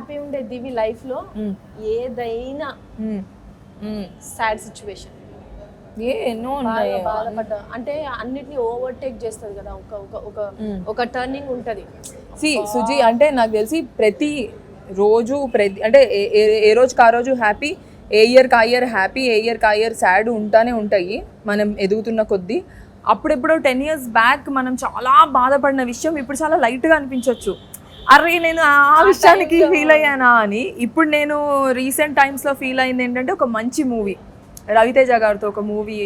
Happy ఉండే దివి లైఫ్లో. ఏదైనా. సాడ్ సిచ్యువేషన్ ఏ ఎన్నో ఉన్నాయి. బాధపడ్డ అంటే అన్నిటిని ఓవర్టేక్ చేస్తుంది కదా ఒక ఒక ఒక. ఒక టర్నింగ్ ఉంటది. సి సుజీ అంటే నాకు తెలిసి ప్రతి రోజు ప్రతి అంటే ఏ- రోజుకి ఆ రోజు హ్యాపీ ఏ ఇయర్కి ఆ ఇయర్ హ్యాపీ ఏ ఇయర్కి ఆ ఇయర్ సాడ్ ఉంటానే ఉంటాయి మనం ఎదుగుతున్న కొద్దీ. అప్పుడెప్పుడో టెన్ ఇయర్స్ బ్యాక్ మనం చాలా బాధపడిన విషయం ఇప్పుడు చాలా లైట్గా అనిపించవచ్చు అరే నేను ఆ విషయానికి ఫీల్ అయ్యానా అని ఇప్పుడు నేను రీసెంట్ టైమ్స్లో ఫీల్ అయింది ఏంటంటే ఒక మంచి మూవీ రవితేజ గారితో ఒక మూవీ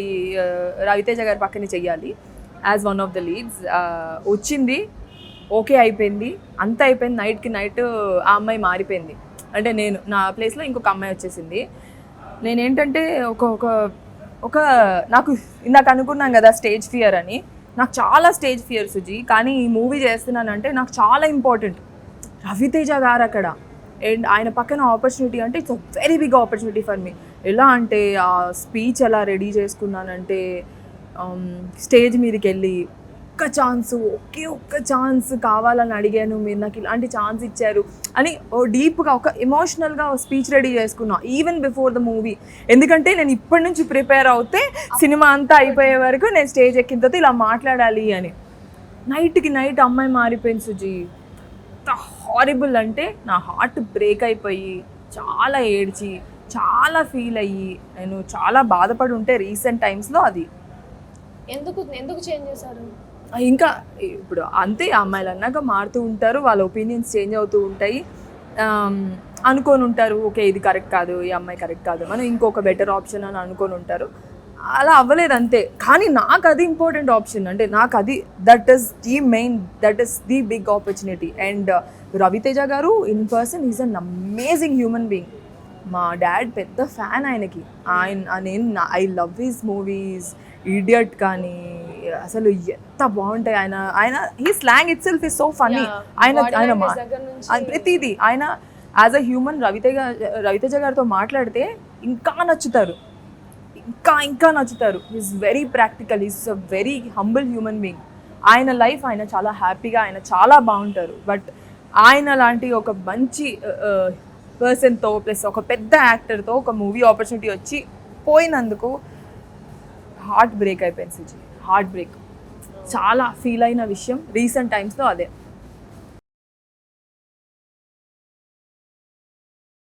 రవితేజ గారి పక్కనే చెయ్యాలి. As one of the leads వచ్చింది. ఓకే అయిపోయింది. అంత అయిపోయింది. నైట్కి నైట్ ఆ అమ్మాయి మారిపోయింది. అంటే నేను నా ప్లేస్లో ఇంకొక అమ్మాయి వచ్చేసింది. నేనేంటంటే ఒక ఒక ఒక నాకు ఇందాక అనుకున్నాం కదా స్టేజ్ ఫియర్ అని. నాకు చాలా స్టేజ్ ఫియర్ సుజీ. కానీ ఈ మూవీ చేస్తున్నానంటే నాకు చాలా ఇంపార్టెంట్. రవితేజ గారు అక్కడ. అండ్ ఆయన పక్కన ఆపర్చునిటీ అంటే it's very big opportunity for me. ఎలా అంటే ఆ స్పీచ్ ఎలా రెడీ చేసుకున్నానంటే స్టేజ్ మీదకి వెళ్ళి ఒక్క ఛాన్స్ ఒకే ఒక్క ఛాన్స్ కావాలని అడిగాను మీరు. నాకు ఇలాంటి ఛాన్స్ ఇచ్చారు అని ఓ డీప్గా ఒక ఎమోషనల్గా స్పీచ్ రెడీ చేసుకున్నా ఈవెన్ బిఫోర్ ద మూవీ ఎందుకంటే నేను ఇప్పటి నుంచి ప్రిపేర్ అవుతే సినిమా అంతా అయిపోయే వరకు నేను స్టేజ్ ఎక్కిన తర్వాత ఇలా మాట్లాడాలి అని. నైట్కి నైట్ అమ్మాయి మారిపోయింది సుజీ. ఎంత హారిబుల్ అంటే నా హార్ట్ బ్రేక్ అయిపోయి చాలా ఏడ్చి చాలా ఫీల్ అయ్యి నేను చాలా బాధపడి ఉంటే రీసెంట్ టైమ్స్లో అది. ఎందుకు ఎందుకు చేంజ్ చేశారు? ఇంకా ఇప్పుడు అంతే అమ్మాయిలు అన్నాక మారుతూ ఉంటారు వాళ్ళ ఒపీనియన్స్ చేంజ్ అవుతూ ఉంటాయి. అనుకొని ఉంటారు ఓకే ఇది కరెక్ట్ కాదు ఈ అమ్మాయి కరెక్ట్ కాదు మనం ఇంకొక బెటర్ ఆప్షన్ అని అనుకొని ఉంటారు. అలా అవ్వలేదు అంతే. కానీ నాకు అది ఇంపార్టెంట్ ఆప్షన్ అంటే నాకు అది that is the main that is the big opportunity and Ravi Teja గారు in person is an amazing human being మా డాడ్ పెద్ద ఫ్యాన్ ఆయనకి. ఆయన నేను I love his movies Idiot కానీ అసలు ఎంత బాగుంటాయి ఆయన. ఆయన he slang itself is so funny. ఆయన ఆయన ప్రతిదీ. ఆయన as a human Ravi Teja Ravi Teja గారితో మాట్లాడితే ఇంకా నచ్చుతారు. ఇంకా ఇంకా నచ్చుతారు. Is very practical is a very humble human being ఆయన లైఫ్ ఆయన చాలా హ్యాపీగా ఆయన చాలా బాగుంటారు. బట్ ఆయన లాంటి ఒక మంచి పర్సన్తో ప్లస్ ఒక పెద్ద యాక్టర్తో ఒక మూవీ ఆపర్చునిటీ వచ్చి పోయినందుకు హార్ట్ బ్రేక్ అయిపోయింది సుజీ. హార్ట్ బ్రేక్ చాలా ఫీల్ అయిన విషయం. రీసెంట్ టైమ్స్లో అదే.